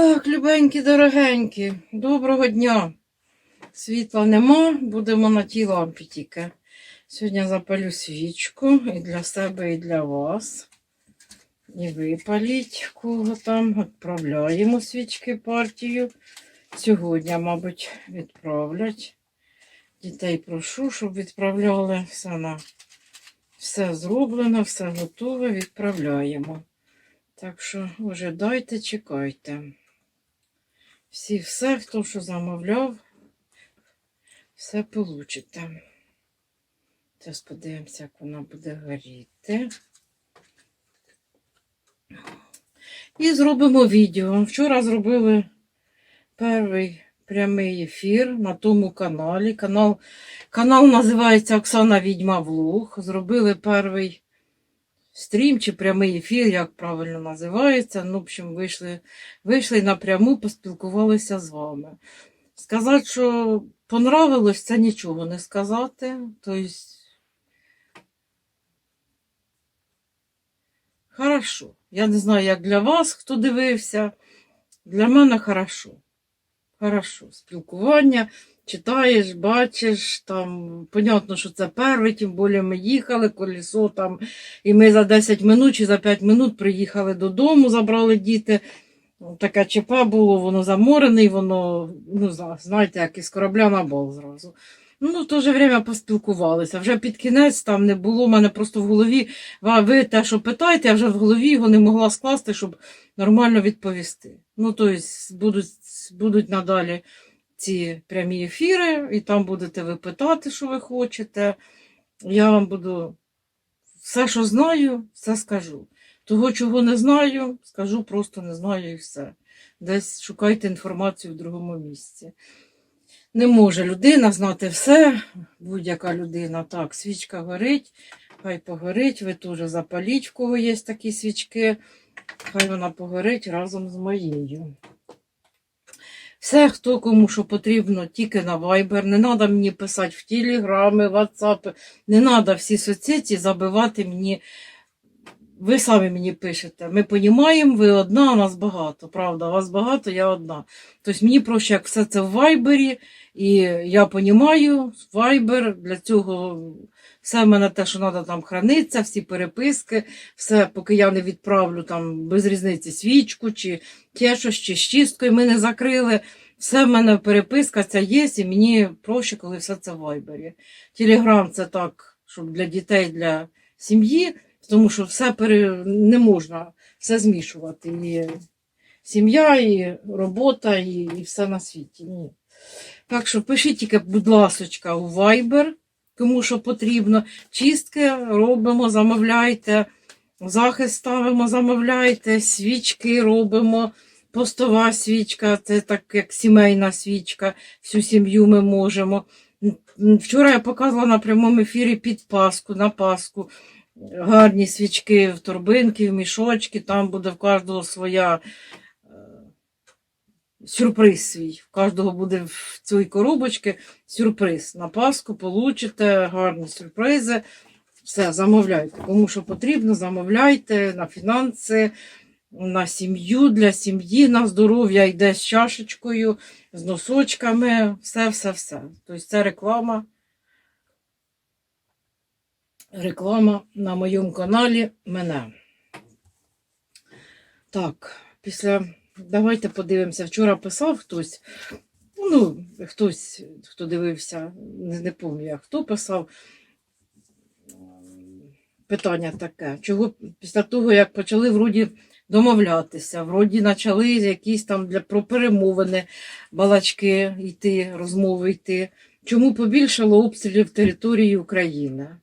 Так, любенькі, дорогенькі, доброго дня. Світла нема, будемо на тій лампі тільки. Сьогодні запалю свічку і для себе, і для вас. І випаліть, кого там. Відправляємо свічки партію. Сьогодні, мабуть, відправлять. Дітей прошу, щоб відправляли все на все зроблено, все готове, відправляємо. Так що вже дайте, чекайте. Всі все, хто що замовляв, все получите. Зараз подивимося, як вона буде горіти. І зробимо відео. Вчора зробили перший прямий ефір на тому каналі. Канал, канал називається Оксана Відьма Влог. Зробили перший стрім чи прямий ефір, як правильно називається. Ну, в общем, вийшли, вийшли напряму, поспілкувалися з вами. Сказати, що понравилось, це нічого не сказати. Тобто, хорошо. Я не знаю, як для вас, хто дивився. Для мене хорошо. Хорошо. Спілкування, читаєш, бачиш, там, понятно, що це перший, тим більше ми їхали, колесо там, і ми за 10 минут чи за 5 минут приїхали додому, забрали діти. Таке ЧП було, воно заморене, воно, ну, знаєте, як із корабля на бал зразу. Ну, в то же время поспілкувалися. Вже під кінець там не було, в мене просто в голові, ви те, що питаєте, я вже в голові його не могла скласти, щоб нормально відповісти. Ну, тобто, будуть, будуть надалі ці прямі ефіри, і там будете ви питати, що ви хочете. Я вам буду все, що знаю, все скажу. Того, чого не знаю, скажу просто не знаю і все. Десь шукайте інформацію в другому місці. Не може людина знати все, будь-яка людина. Так, свічка горить, хай погорить, ви теж запаліть, в кого є такі свічки, хай вона погорить разом з моєю. Все, хто кому що потрібно, тільки на Viber. Не треба мені писати в Телеграми, WhatsApp. Не треба всі соцсеті забивати мені. Ви самі мені пишете. Ми розуміємо, ви одна, а нас багато. Правда, вас багато, я одна. Тобто мені проще, як все це в Вайбері, і я розумію, Viber, для цього все в мене те, що треба там храниться, всі переписки, все, поки я не відправлю там без різниці свічку чи те щось, чи з чисткою ми не закрили. Все в мене переписка ця є, і мені проще, коли все це в Вайбері. Телеграм це так, щоб для дітей, для сім'ї, тому що все пере... не можна все змішувати. І сім'я, і робота, і, і все на світі. Ні. Так що пишіть тільки, будь ласочка, у Viber, кому що потрібно. Чистки робимо, замовляйте, захист ставимо, замовляйте, свічки робимо. Постова свічка, це так як сімейна свічка, всю сім'ю ми можемо. Вчора я показувала на прямому ефірі під Пасху, на Пасху. Гарні свічки в торбинки, в мішочки, там буде в кожного своя е, сюрприз свій. В кожного буде в цій коробочці сюрприз. На Пасху получите гарні сюрпризи. Все, замовляйте. Кому що потрібно, замовляйте на фінанси, на сім'ю, для сім'ї, на здоров'я йде з чашечкою, з носочками, все, все, все. Тобто це реклама. Реклама на моєму каналі мене. Так, після. Давайте подивимося. Вчора писав хтось. Ну, хтось, хто дивився, не, не пам'ятаю, хто писав. Питання таке. Чого після того, як почали вроді домовлятися, вроді почали якісь там для про перемовини, балачки йти, розмови йти. Чому побільшало обстрілів території України?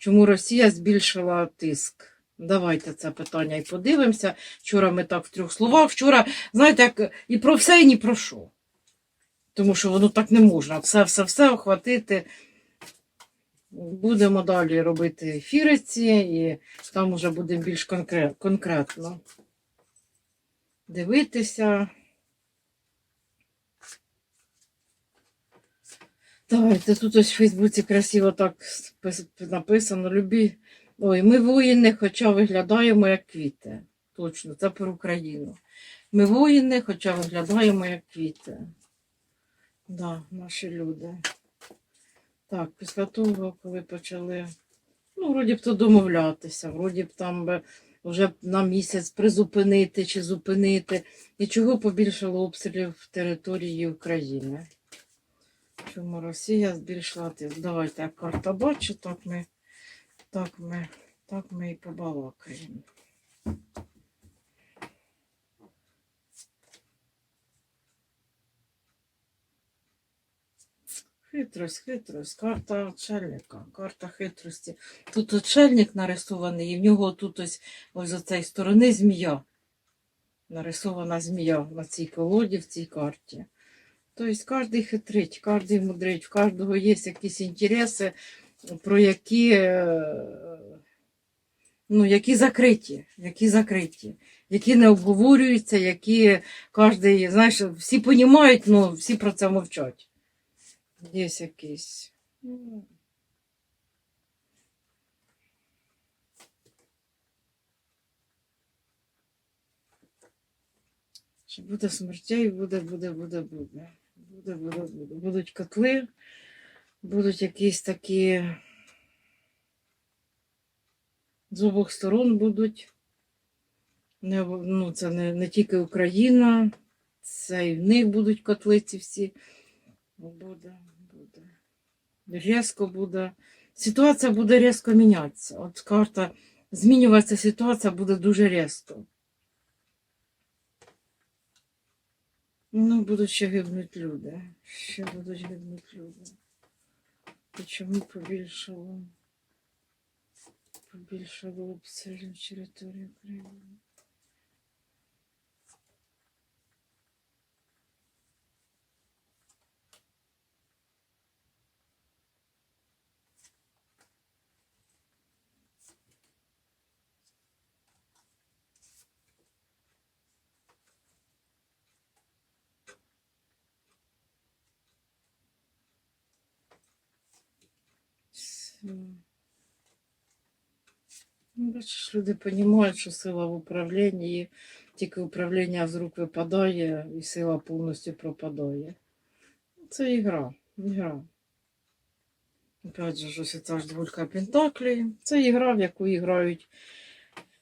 Чому Росія збільшила тиск? Давайте це питання і подивимося. Вчора ми так в трьох словах. Вчора, знаєте, як і про все, і ні про що. Тому що воно так не можна. Все, все, все охватити. Будемо далі робити ефіри ці, і там вже будемо більш конкретно дивитися. Давайте тут ось в Фейсбуці красиво так написано. Любі. Ой, ми воїни, хоча виглядаємо як квіти. Точно, це про Україну. Ми воїни, хоча виглядаємо як квіти. Да, наші люди. Так, після того, коли почали, ну, вроді б то домовлятися, вроді б там вже на місяць призупинити чи зупинити. І чого побільшало обстрілів території України? Чому Росія збільшила тиск? Давайте як карта бачу, так ми, так ми, так ми і побалакаємо. Хитрость, хитрость, карта отшельника, карта хитрості. Тут отшельник нарисований, і в нього тут ось, ось з цієї сторони змія. Нарисована змія на цій колоді, в цій карті. Тобто кожен хитрить, кожен мудрить, в кожного є якісь інтереси, про які, е, ну, які закриті, які закриті, які не обговорюються, які кожен, знаєш, всі розуміють, але всі про це мовчать. Є ну, Що буде смертей, буде, буде, буде, буде. Буде, буде, буде. Будуть котли, будуть якісь такі. З обох сторон будуть. Не, ну, це не, не тільки Україна, це і в них будуть котлиці всі. Буде, буде. Різко буде. Ситуація буде різко мінятися. От карта змінюватися ситуація буде дуже різко. Ну, будуть ще гибнуть люди. Ще будуть гибнуть люди. І чому побільшало? Побільшало обстрілів території України. Все. Ну, Бачиш, люди розуміють, що сила в управлінні, тільки управління з рук випадає і сила повністю пропадає. Це ігра. ігра. Опять же, ось ця ж дволька Пентаклі. Це ігра, в яку грають.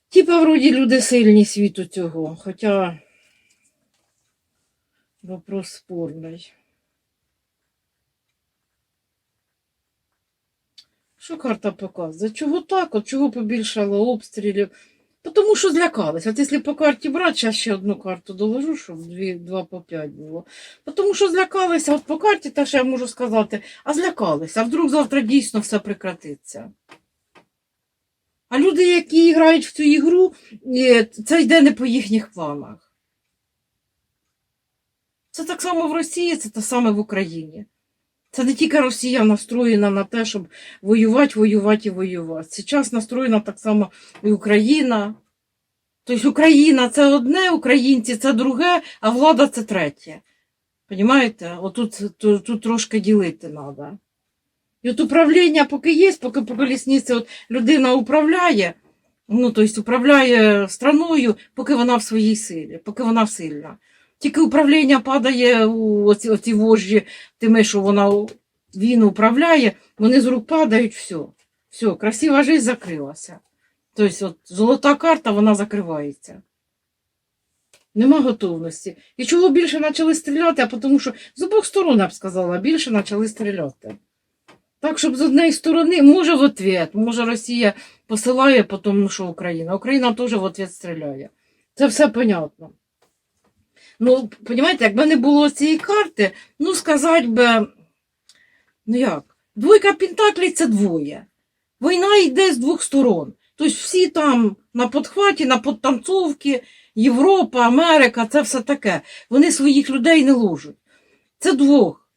Типа, вроді, люди сильні світу цього. Хоча вопрос спорний. Що карта показує? Чого так? От чого побільшало обстрілів? Тому що злякались. От якщо по карті брати, зараз ще одну карту доложу, щоб дві, два по п'ять було. Тому що злякалися, от по карті, те, що я можу сказати, а злякалися, а вдруг завтра дійсно все прекратиться. А люди, які грають в цю ігру, це йде не по їхніх планах. Це так само в Росії, це те саме в Україні. Це не тільки Росія настроєна на те, щоб воювати, воювати і воювати. Зараз настроєна так само і Україна. Тобто Україна це одне, українці це друге, а влада це третє. Понімаєте? Отут тут, тут трошки ділити треба. І от управління поки є, поки по колісниці людина управляє, ну, тобто управляє страною, поки вона в своїй силі, поки вона сильна. Тільки управління падає у оці, оці вожжі тими, що вона він управляє, вони з рук падають, все. Все, красива життя закрилася. Тобто, от, золота карта, вона закривається. Нема готовності. І чого більше почали стріляти, а тому що з обох сторон, я б сказала, більше почали стріляти. Так, щоб з однієї сторони, може в ответ, може Росія посилає, тому що Україна. Україна теж в ответ стріляє. Це все понятно. Ну, розумієте, якби не було цієї карти, ну, сказати би, ну як, двойка Пентаклей це двоє. Війна йде з двох сторон. Тобто всі там на подхваті, на подтанцовці, Європа, Америка, це все таке. Вони своїх людей не ложать. Це двох.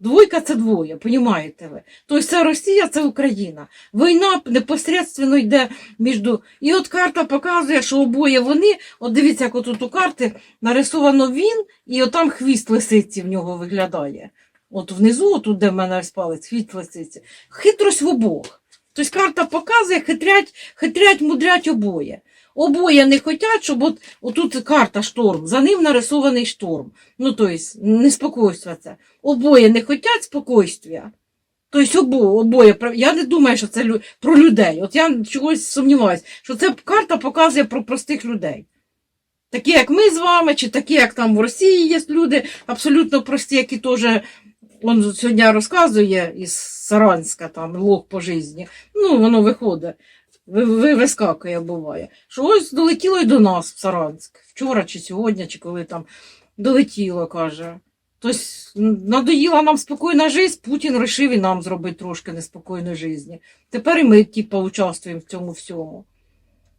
Двойка це двоє, понімаєте ви? Тобто Росія, це Україна. Війна непосередньо йде між. І от карта показує, що обоє вони, от дивіться, як отут у карти нарисовано він, і отам хвіст лисиці в нього виглядає. От внизу, отут, де в мене ось палець, хвіст лисиці. Хитрость в обох. Тобто карта показує, хитрять, хитрять, мудрять обоє. Обоє не хочуть, щоб от, отут карта шторм, за ним нарисований шторм. Ну, тобто, неспокойство це. Обоє не хочуть спокойствия. Тобто обоє, обоє. Я не думаю, що це лю- про людей. От я чогось сумніваюся, що ця карта показує про простих людей. Такі, як ми з вами, чи такі, як там в Росії є люди, абсолютно прості, які теж, он сьогодні розказує із Саранська, там, лог по житті. Ну, воно виходить, ви- ви- вискакує, буває. Що ось долетіло й до нас в Саранськ. Вчора чи сьогодні, чи коли там долетіло, каже. Тобто надоїла нам спокійна життя, Путін вирішив і нам зробити трошки неспокійної житті. Тепер і ми, типу, участвуємо в цьому всьому.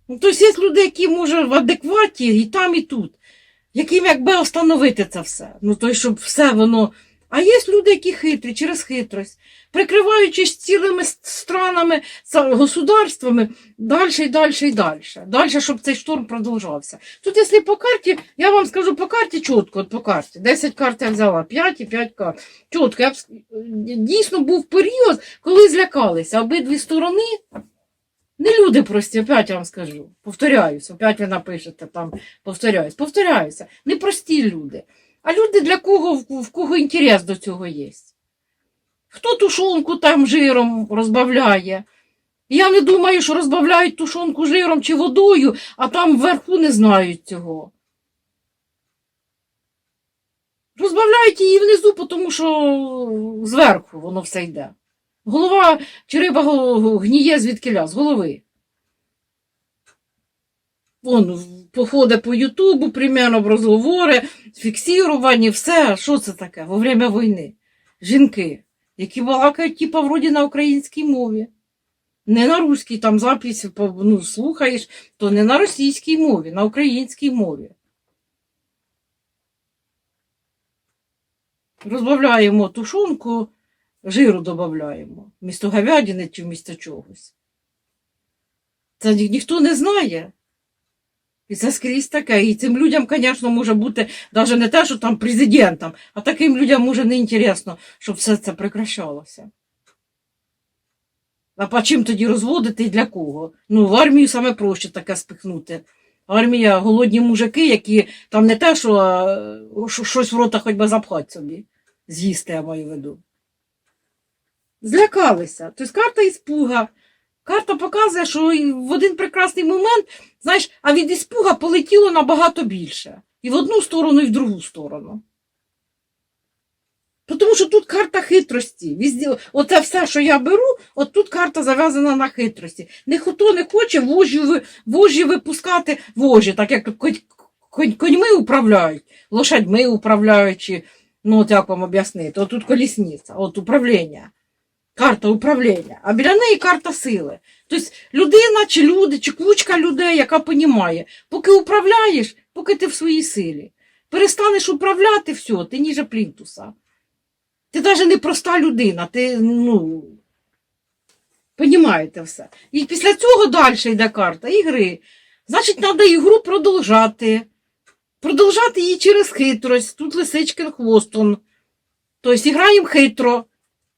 Ну, тобто є люди, які може в адекваті і там, і тут, яким якби остановити це все. Ну, тобто, щоб все воно. А є люди, які хитрі через хитрость, прикриваючись цілими странами, государствами, далі і далі і далі. Далі, щоб цей шторм продовжався. Тут, якщо по карті, я вам скажу по карті чітко, от по карті. 10 карт я взяла, 5 і 5 карт. Чітко, я б дійсно був період, коли злякалися обидві сторони. Не люди прості, опять я вам скажу. Повторяюсь, опять ви напишете там, повторяюсь, повторяюся. Не прості люди. А люди, для кого, в, кого інтерес до цього є. Хто тушонку там жиром розбавляє? Я не думаю, що розбавляють тушонку жиром чи водою, а там вверху не знають цього. Розбавляють її внизу, тому що зверху воно все йде. Голова чи риба гніє звідкиля, з голови. Вон походить по Ютубу, примерно в розговори, фіксіровані, все. Що це таке во время війни? Жінки, які балакають, типа, вроді на українській мові. Не на руській, там запись ну, слухаєш, то не на російській мові, на українській мові. Розбавляємо тушонку, жиру додаємо, вмісто говядини чи вмісто чогось. Це ні- ніхто не знає. І це скрізь таке. І цим людям, звісно, може бути навіть не те, що там президентом, а таким людям може не інтересно, щоб все це прекращалося. А по чим тоді розводити і для кого? Ну, в армію саме проще таке спихнути. Армія голодні мужики, які там не те, що щось в рота хоч би запхати собі. З'їсти, я маю в виду. Злякалися. Тобто карта іспуга. Карта показує, що в один прекрасний момент, знаєш, а від іспуга полетіло набагато більше. І в одну сторону, і в другу сторону. Тому що тут карта хитрості. Оце все, що я беру, от тут карта зав'язана на хитрості. Ніхто не хоче вожі, вожі випускати вожі, так як конь- конь- коньми управляють, лошадьми управляють, чи, ну от як вам об'яснити, от тут колісниця, от управління. Карта управління, а біля неї карта сили. Тобто людина чи люди, чи кучка людей, яка понімає, поки управляєш, поки ти в своїй силі. Перестанеш управляти все, ти ніже плінтуса. Ти навіть не проста людина, ти, ну, понімаєте все. І після цього далі йде карта ігри. Значить, треба ігру продовжати. Продовжати її через хитрость. Тут лисичкин хвостон. Тобто граємо хитро.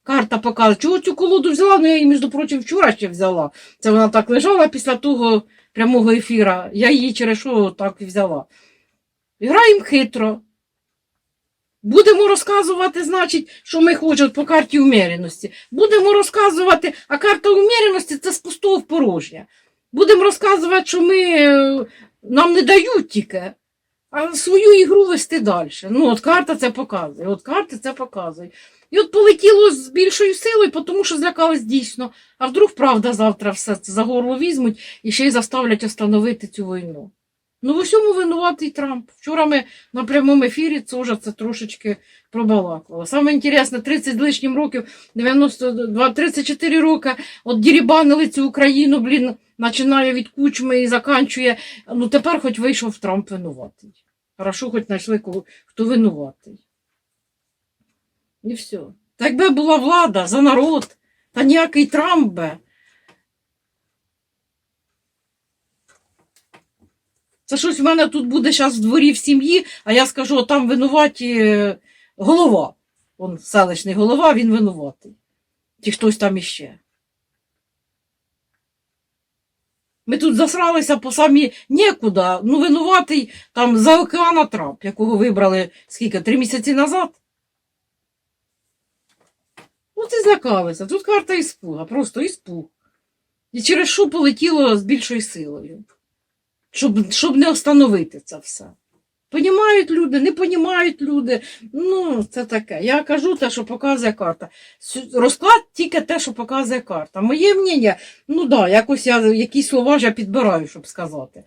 Карта показує. Чого цю колоду взяла? Ну, я її, між прочим, вчора ще взяла. Це вона так лежала після того прямого ефіра. Я її через що так і взяла. Граємо хитро. Будемо розказувати, значить, що ми хочемо по карті уміреності. Будемо розказувати, а карта уміреності це з пустого в порожнє. Будемо розказувати, що ми, е, нам не дають тільки, а свою ігру вести далі. Ну, от карта це показує, от карти це показує. І от полетіло з більшою силою, тому що злякалась дійсно. А вдруг, правда, завтра все за горло візьмуть і ще й заставлять остановити цю війну. Ну, в усьому винуватий Трамп. Вчора ми на прямому ефірі це це трошечки пробалакало. Саме інтересне, 30 з лишнім років, 92, 34 роки, от дірібанили цю Україну, блін, починає від кучми і заканчує. Ну, тепер хоч вийшов Трамп винуватий. Хорошо, хоч знайшли, кого, хто винуватий. І все. Та якби була влада за народ, та ніякий Трамп би. Це щось в мене тут буде зараз в дворі в сім'ї, а я скажу, там винуваті е, голова. Он селищний голова, він винуватий. Чи хтось там іще. Ми тут засралися по самі нікуди. Ну, винуватий там за океана трап, якого вибрали скільки? Три місяці назад. Ну, ти злякалися. Тут карта іспуга, просто іспуг. І через що полетіло з більшою силою, щоб, щоб не остановити це все. Понімають люди, не понімають люди. Ну, це таке. Я кажу те, що показує карта. Розклад тільки те, що показує карта. Моє мнення, ну да, якось я якісь слова ж я підбираю, щоб сказати.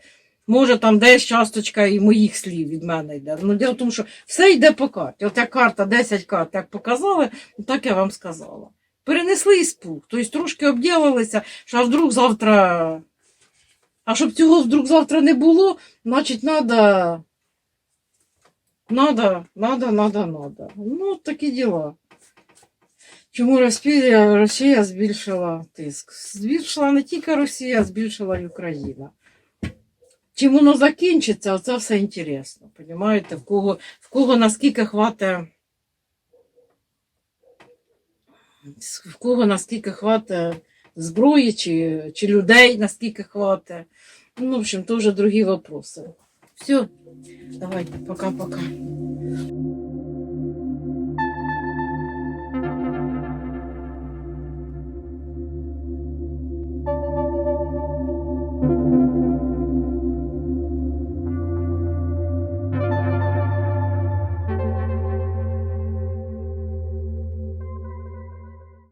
Може, там десь часточка і моїх слів від мене йде. Ну, діло в тому, що все йде по карті. От як карта, 10 карт, як показали, так я вам сказала. Перенесли іспуг, тобто трошки обділилися, що вдруг завтра. А щоб цього вдруг завтра не було, значить, треба. Надо, надо, надо, надо. Ну, такі діла. Чому Росія, Росія збільшила тиск? Збільшила не тільки Росія, збільшила й Україна. Чим воно закінчиться, оце все інтересно. Понімаєте, в кого, в кого наскільки хватить. В кого наскільки хватить зброї чи, чи людей, наскільки хватить. Ну, в общем, то вже другі вопроси. Все, давайте, пока-пока.